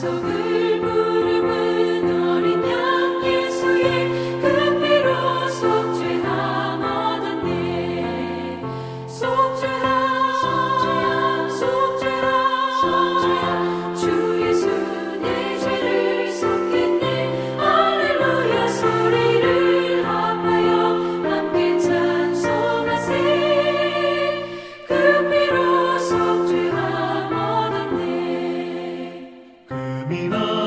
찬송 금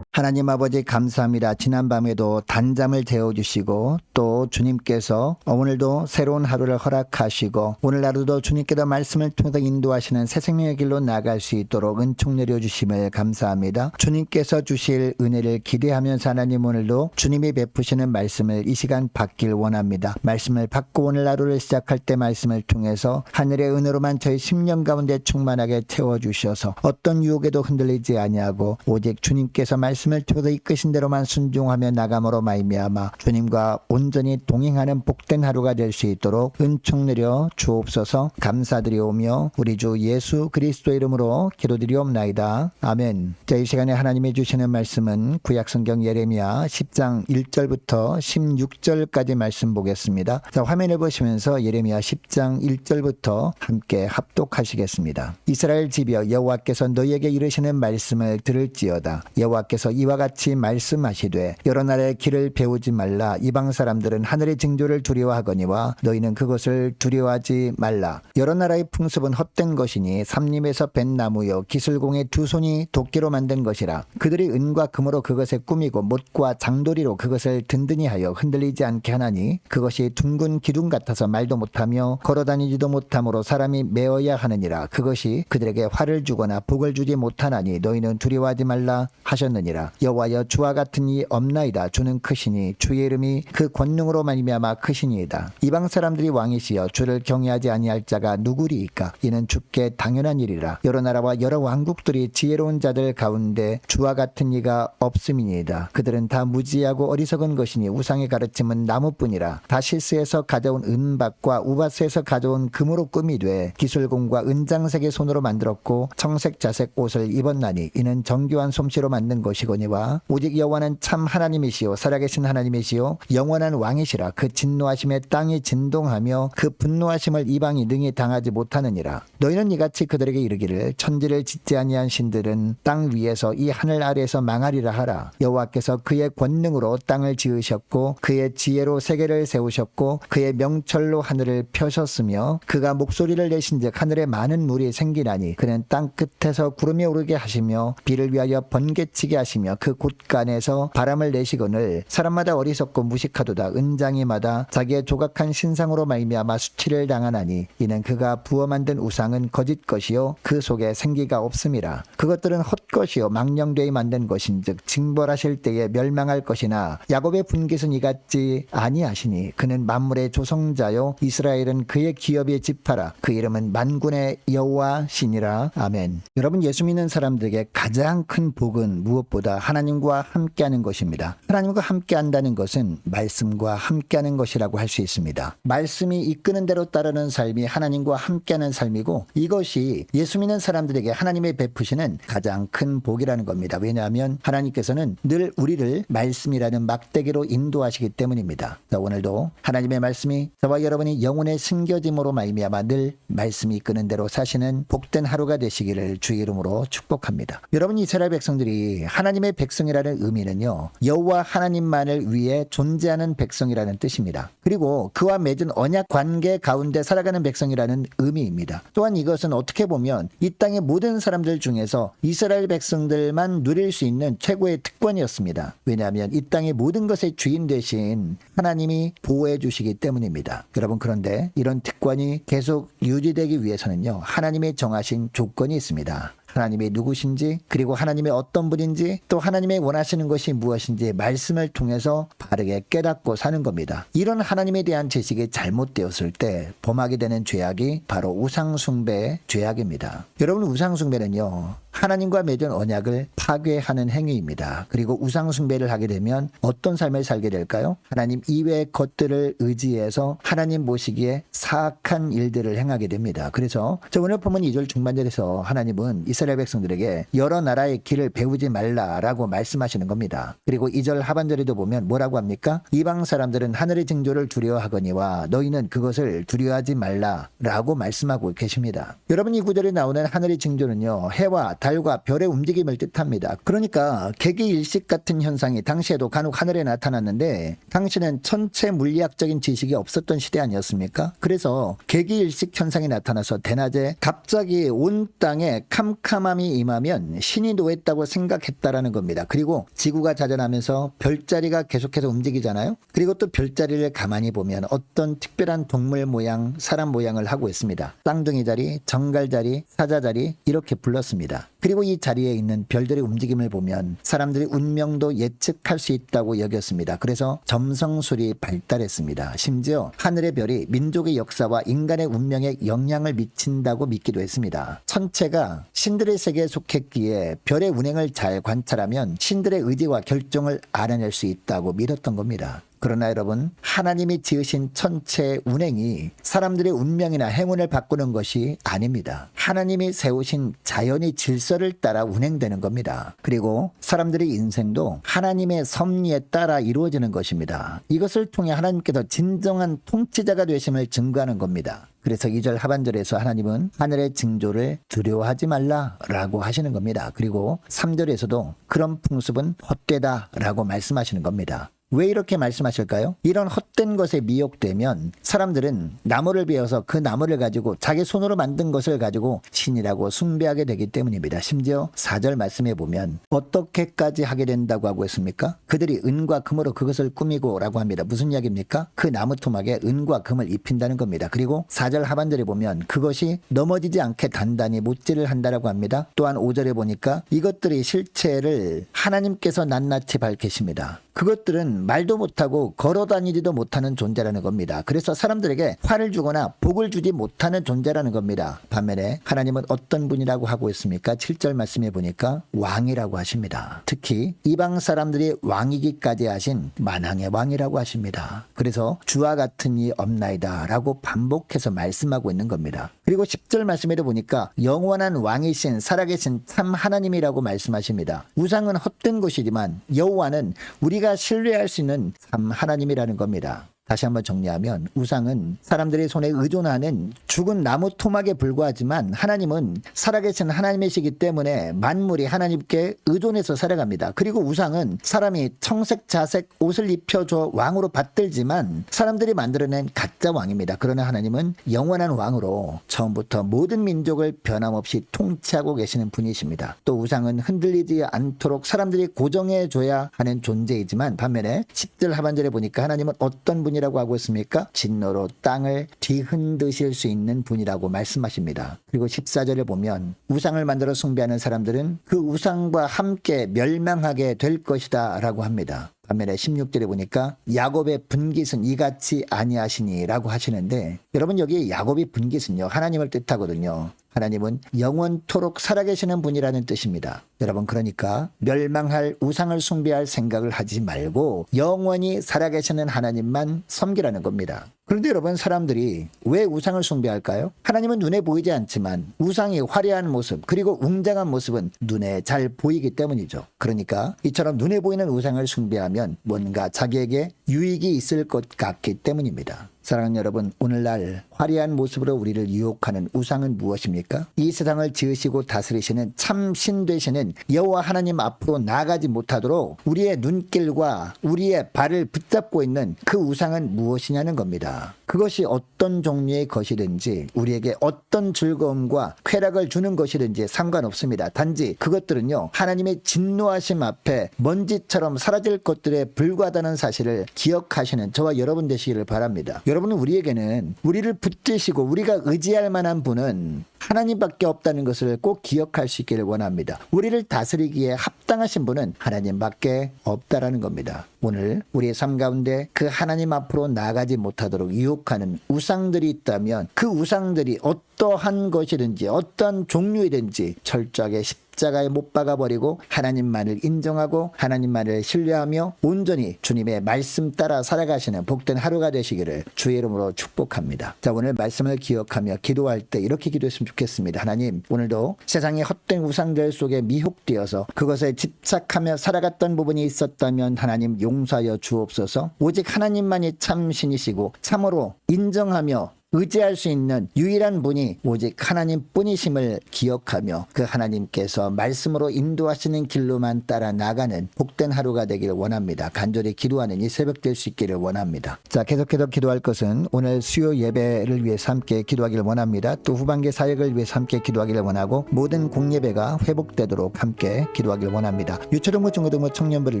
하나님 아버지 감사합니다. 지난밤에도 단잠을 재워주시고 또 주님께서 오늘도 새로운 하루를 허락하시고 오늘 하루도 주님께서 말씀을 통해서 인도하시는 새 생명의 길로 나갈 수 있도록 은총 내려주심을 감사합니다. 주님께서 주실 은혜를 기대하면서 하나님 오늘도 주님이 베푸시는 말씀을 이 시간 받길 원합니다. 말씀을 받고 오늘 하루를 시작할 때 말씀을 통해서 하늘의 은혜로만 저희 10년 가운데 충만하게 채워주셔서 어떤 유혹에도 흔들리지 아니하고 오직 주님께서 말씀 을 통해서 이끄신 대로만 순종하며 나감으로 말미암아 주님과 온전히 동행하는 복된 하루가 될 수 있도록 은총 내려 주옵소서 감사드리오며 우리 주 예수 그리스도 이름으로 기도드리옵나이다. 아멘. 자, 이 시간에 하나님이 주시는 말씀은 구약성경 예레미야 10장 1절부터 16절까지 말씀 보겠습니다. 자, 화면을 보시면서 예레미야 10장 1절부터 함께 합독하시겠습니다. 이스라엘 집이여 여호와께서 너희에게 이르시는 말씀을 들을지어다. 여호와께서 이와 같이 말씀하시되 여러 나라의 길을 배우지 말라. 이방 사람들은 하늘의 징조를 두려워하거니와 너희는 그것을 두려워하지 말라. 여러 나라의 풍습은 헛된 것이니 삼림에서 벤 나무요 기술공의 두 손이 도끼로 만든 것이라. 그들이 은과 금으로 그것에 꾸미고 못과 장도리로 그것을 든든히 하여 흔들리지 않게 하나니 그것이 둥근 기둥 같아서 말도 못하며 걸어다니지도 못하므로 사람이 메어야 하느니라. 그것이 그들에게 화를 주거나 복을 주지 못하나니 너희는 두려워하지 말라 하셨느니라 여호와여 주와 같은 이 없나이다. 주는 크시니 주의 이름이 그 권능으로 말미암아 크시니이다. 이방 사람들이 왕이시여 주를 경외하지 아니할 자가 누구리이까? 이는 주께 당연한 일이라. 여러 나라와 여러 왕국들이 지혜로운 자들 가운데 주와 같은 이가 없음이니이다. 그들은 다 무지하고 어리석은 것이니 우상의 가르침은 나무뿐이라. 다시스에서 가져온 은박과 우바스에서 가져온 금으로 꾸미 되 기술공과 은장색의 손으로 만들었고 청색 자색 옷을 입었나니 이는 정교한 솜씨로 만든 것이 거니와 오직 여호와는 참 하나님이시요 살아계신 하나님이시요 영원한 왕이시라 그 진노하심에 땅이 진동하며 그 분노하심을 이방이 능히 당하지 못하느니라 너희는 이같이 그들에게 이르기를 천지를 짓지 아니한 신들은 땅 위에서 이 하늘 아래에서 망하리라 하라 여호와께서 그의 권능으로 땅을 지으셨고 그의 지혜로 세계를 세우셨고 그의 명철로 하늘을 펴셨으며 그가 목소리를 내신즉 하늘에 많은 물이 생기나니 그는 땅 끝에서 구름이 오르게 하시며 비를 위하여 번개치게 하시 며 그 곳간에서 바람을 내시거늘 사람마다 어리석고 무식하도다. 은장이마다 자기의 조각한 신상으로 말미암아 수치를 당하나니 이는 그가 부어 만든 우상은 거짓 것이요 그 속에 생기가 없음이라. 그것들은 헛것이요 망령되이 만든 것인즉 징벌하실 때에 멸망할 것이나 야곱의 분깃은 이같지 아니하시니 그는 만물의 조성자요 이스라엘은 그의 기업의 지파라. 그 이름은 만군의 여호와 신이라. 아멘. 여러분 예수 믿는 사람들에게 가장 큰 복은 무엇보다 하나님과 함께하는 것입니다. 하나님과 함께한다는 것은 말씀과 함께하는 것이라고 할 수 있습니다. 말씀이 이끄는 대로 따르는 삶이 하나님과 함께하는 삶이고 이것이 예수 믿는 사람들에게 하나님의 베푸시는 가장 큰 복이라는 겁니다. 왜냐하면 하나님께서는 늘 우리를 말씀이라는 막대기로 인도하시기 때문입니다. 자, 오늘도 하나님의 말씀이 저와 여러분이 영혼의 숨겨짐으로 말미암아 늘 말씀이 이끄는 대로 사시는 복된 하루가 되시기를 주의 이름으로 축복합니다. 여러분 이스라엘 백성들이 하나님의 백성이라는 의미는요. 여호와 하나님만을 위해 존재하는 백성이라는 뜻입니다. 그리고 그와 맺은 언약 관계 가운데 살아가는 백성이라는 의미입니다. 또한 이것은 어떻게 보면 이 땅의 모든 사람들 중에서 이스라엘 백성들만 누릴 수 있는 최고의 특권이었습니다. 왜냐하면 이 땅의 모든 것의 주인 대신 하나님이 보호해 주시기 때문입니다. 여러분 그런데 이런 특권이 계속 유지되기 위해서는요. 하나님의 정하신 조건이 있습니다. 하나님이 누구신지 그리고 하나님의 어떤 분인지 또 하나님의 원하시는 것이 무엇인지 말씀을 통해서 바르게 깨닫고 사는 겁니다. 이런 하나님에 대한 지식이 잘못되었을 때 범하게 되는 죄악이 바로 우상숭배의 죄악입니다. 여러분 우상숭배는요. 하나님과 맺은 언약을 파괴하는 행위입니다. 그리고 우상숭배를 하게 되면 어떤 삶을 살게 될까요? 하나님 이외의 것들을 의지해서 하나님 보시기에 사악한 일들을 행하게 됩니다. 그래서 저 오늘 보면 2절 중반절에서 하나님은 이스라엘 백성들에게 여러 나라의 길을 배우지 말라라고 말씀하시는 겁니다. 그리고 2절 하반절에도 보면 뭐라고 합니까? 이방 사람들은 하늘의 징조를 두려워하거니와 너희는 그것을 두려워하지 말라라고 말씀하고 계십니다. 여러분 이 구절에 나오는 하늘의 징조는요. 해와 달과 별의 움직임을 뜻합니다. 그러니까 개기 일식 같은 현상이 당시에도 간혹 하늘에 나타났는데 당시는 천체 물리학적인 지식이 없었던 시대 아니었습니까? 그래서 개기 일식 현상이 나타나서 대낮에 갑자기 온 땅에 캄캄함이 임하면 신이 노했다고 생각했다라는 겁니다. 그리고 지구가 자전하면서 별자리가 계속해서 움직이잖아요. 그리고 또 별자리를 가만히 보면 어떤 특별한 동물 모양, 사람 모양을 하고 있습니다. 쌍둥이 자리, 정갈 자리, 사자 자리 이렇게 불렀습니다. 그리고 이 자리에 있는 별들의 움직임을 보면 사람들이 운명도 예측할 수 있다고 여겼습니다. 그래서 점성술이 발달했습니다. 심지어 하늘의 별이 민족의 역사와 인간의 운명에 영향을 미친다고 믿기도 했습니다. 천체가 신들의 세계에 속했기에 별의 운행을 잘 관찰하면 신들의 의지와 결정을 알아낼 수 있다고 믿었던 겁니다. 그러나 여러분 하나님이 지으신 천체 운행이 사람들의 운명이나 행운을 바꾸는 것이 아닙니다. 하나님이 세우신 자연의 질서를 따라 운행되는 겁니다. 그리고 사람들의 인생도 하나님의 섭리에 따라 이루어지는 것입니다. 이것을 통해 하나님께서 진정한 통치자가 되심을 증거하는 겁니다. 그래서 2절 하반절에서 하나님은 하늘의 징조를 두려워하지 말라라고 하시는 겁니다. 그리고 3절에서도 그런 풍습은 헛되다라고 말씀하시는 겁니다. 왜 이렇게 말씀하실까요? 이런 헛된 것에 미혹되면 사람들은 나무를 베어서 그 나무를 가지고 자기 손으로 만든 것을 가지고 신이라고 숭배하게 되기 때문입니다. 심지어 4절 말씀해 보면 어떻게까지 하게 된다고 하고 있습니까? 그들이 은과 금으로 그것을 꾸미고 라고 합니다. 무슨 이야기입니까? 그 나무 토막에 은과 금을 입힌다는 겁니다. 그리고 4절 하반절에 보면 그것이 넘어지지 않게 단단히 못질을 한다라고 합니다. 또한 5절에 보니까 이것들의 실체를 하나님께서 낱낱이 밝히십니다. 그것들은 말도 못하고 걸어 다니지도 못하는 존재라는 겁니다. 그래서 사람들에게 화를 주거나 복을 주지 못하는 존재라는 겁니다. 반면에 하나님은 어떤 분이라고 하고 있습니까? 7절 말씀해 보니까 왕이라고 하십니다. 특히 이방 사람들이 왕이기까지 하신 만왕의 왕이라고 하십니다. 그래서 주와 같은 이 없나이다 라고 반복해서 말씀하고 있는 겁니다. 그리고 10절 말씀에도 보니까 영원한 왕이신 살아계신 참 하나님이라고 말씀하십니다. 우상은 헛된 것이지만 여호와는 우리가 신뢰할 수 있는 참 하나님이라는 겁니다. 다시 한번 정리하면 우상은 사람들의 손에 의존하는 죽은 나무 토막에 불과하지만 하나님은 살아계신 하나님이시기 때문에 만물이 하나님께 의존해서 살아갑니다. 그리고 우상은 사람이 청색 자색 옷을 입혀줘 왕으로 받들지만 사람들이 만들어낸 가짜 왕입니다. 그러나 하나님은 영원한 왕으로 처음부터 모든 민족을 변함없이 통치하고 계시는 분이십니다. 또 우상은 흔들리지 않도록 사람들이 고정해줘야 하는 존재이지만 반면에 10절 하반절에 보니까 하나님은 어떤 분 분이라고 하고 있습니까? 진노로 땅을 뒤흔드실 수 있는 분이라고 말씀하십니다. 그리고 14절에 보면 우상을 만들어 숭배하는 사람들은 그 우상과 함께 멸망하게 될 것이다 라고 합니다. 반면에 16절에 보니까 야곱의 분깃은 이같이 아니하시니라고 하시는데 여러분 여기 야곱이 분깃은요 하나님을 뜻하거든요. 하나님은 영원토록 살아계시는 분이라는 뜻입니다. 여러분 그러니까 멸망할 우상을 숭배할 생각을 하지 말고 영원히 살아계시는 하나님만 섬기라는 겁니다. 그런데 여러분 사람들이 왜 우상을 숭배할까요? 하나님은 눈에 보이지 않지만 우상이 화려한 모습 그리고 웅장한 모습은 눈에 잘 보이기 때문이죠. 그러니까 이처럼 눈에 보이는 우상을 숭배하면 뭔가 자기에게 유익이 있을 것 같기 때문입니다. 사랑하는 여러분, 오늘날 화려한 모습으로 우리를 유혹하는 우상은 무엇입니까? 이 세상을 지으시고 다스리시는 참신 되시는 여호와 하나님 앞으로 나아가지 못하도록 우리의 눈길과 우리의 발을 붙잡고 있는 그 우상은 무엇이냐는 겁니다. 그것이 어떤 종류의 것이든지 우리에게 어떤 즐거움과 쾌락을 주는 것이든지 상관없습니다. 단지 그것들은요, 하나님의 진노하심 앞에 먼지처럼 사라질 것들에 불과하다는 사실을 기억하시는 저와 여러분 되시기를 바랍니다. 여러분은 우리에게는 우리를 붙드시고 우리가 의지할 만한 분은 하나님밖에 없다는 것을 꼭 기억할 수 있기를 원합니다. 우리를 다스리기에 합당하신 분은 하나님밖에 없다라는 겁니다. 오늘 우리의 삶 가운데 그 하나님 앞으로 나가지 못하도록 유혹하는 우상들이 있다면 그 우상들이 어떠한 것이든지 어떤 종류이든지 철저하게 십 자가에 못 박아버리고 하나님만을 인정하고 하나님만을 신뢰하며 온전히 주님의 말씀 따라 살아가시는 복된 하루가 되시기를 주의 이름으로 축복합니다. 자 오늘 말씀을 기억하며 기도할 때 이렇게 기도했으면 좋겠습니다. 하나님 오늘도 세상의 헛된 우상들 속에 미혹되어서 그것에 집착하며 살아갔던 부분이 있었다면 하나님 용서하여 주옵소서 오직 하나님만이 참 신이시고 참으로 인정하며 의지할 수 있는 유일한 분이 오직 하나님 뿐이심을 기억하며 그 하나님께서 말씀으로 인도하시는 길로만 따라 나가는 복된 하루가 되기를 원합니다. 간절히 기도하는 이 새벽 될 수 있기를 원합니다. 자, 계속해서 기도할 것은 오늘 수요 예배를 위해서 함께 기도하기를 원합니다. 또 후반기 사역을 위해서 함께 기도하기를 원하고 모든 공예배가 회복되도록 함께 기도하기를 원합니다. 유초등부 중고등부 청년부를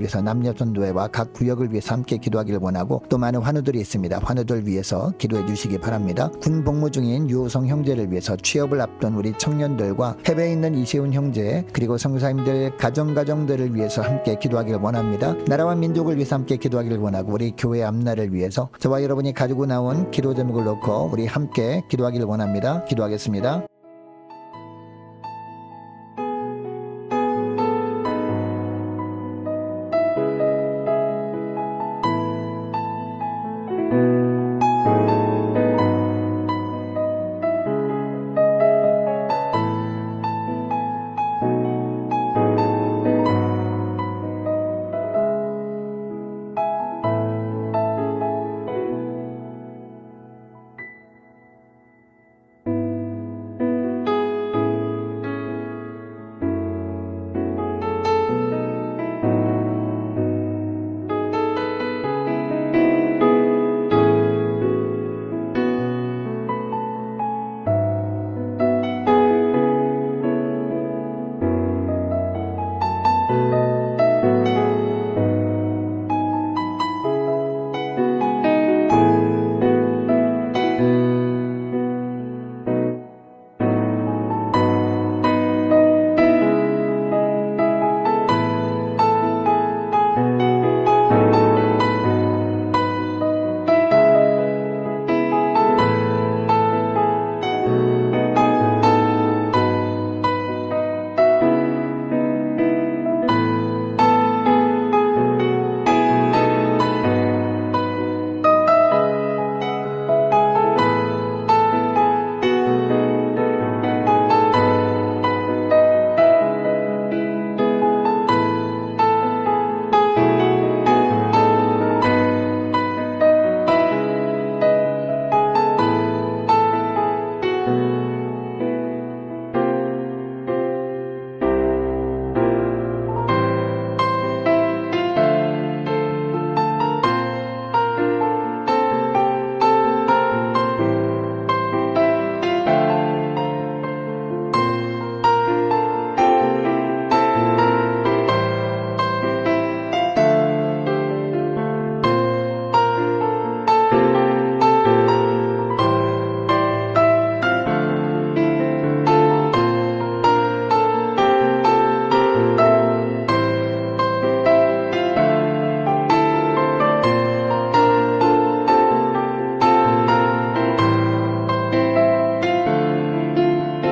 위해서 남녀 전도회와 각 구역을 위해서 함께 기도하기를 원하고 또 많은 환우들이 있습니다. 환우들 위해서 기도해 주시기 바랍 군 복무 중인 유호성 형제를 위해서 취업을 앞둔 우리 청년들과 해외에 있는 이세훈 형제 그리고 성사님들 가정 가정들을 위해서 함께 기도하기를 원합니다. 나라와 민족을 위해서 함께 기도하기를 원하고 우리 교회 앞날을 위해서 저와 여러분이 가지고 나온 기도 제목을 놓고 우리 함께 기도하기를 원합니다. 기도하겠습니다.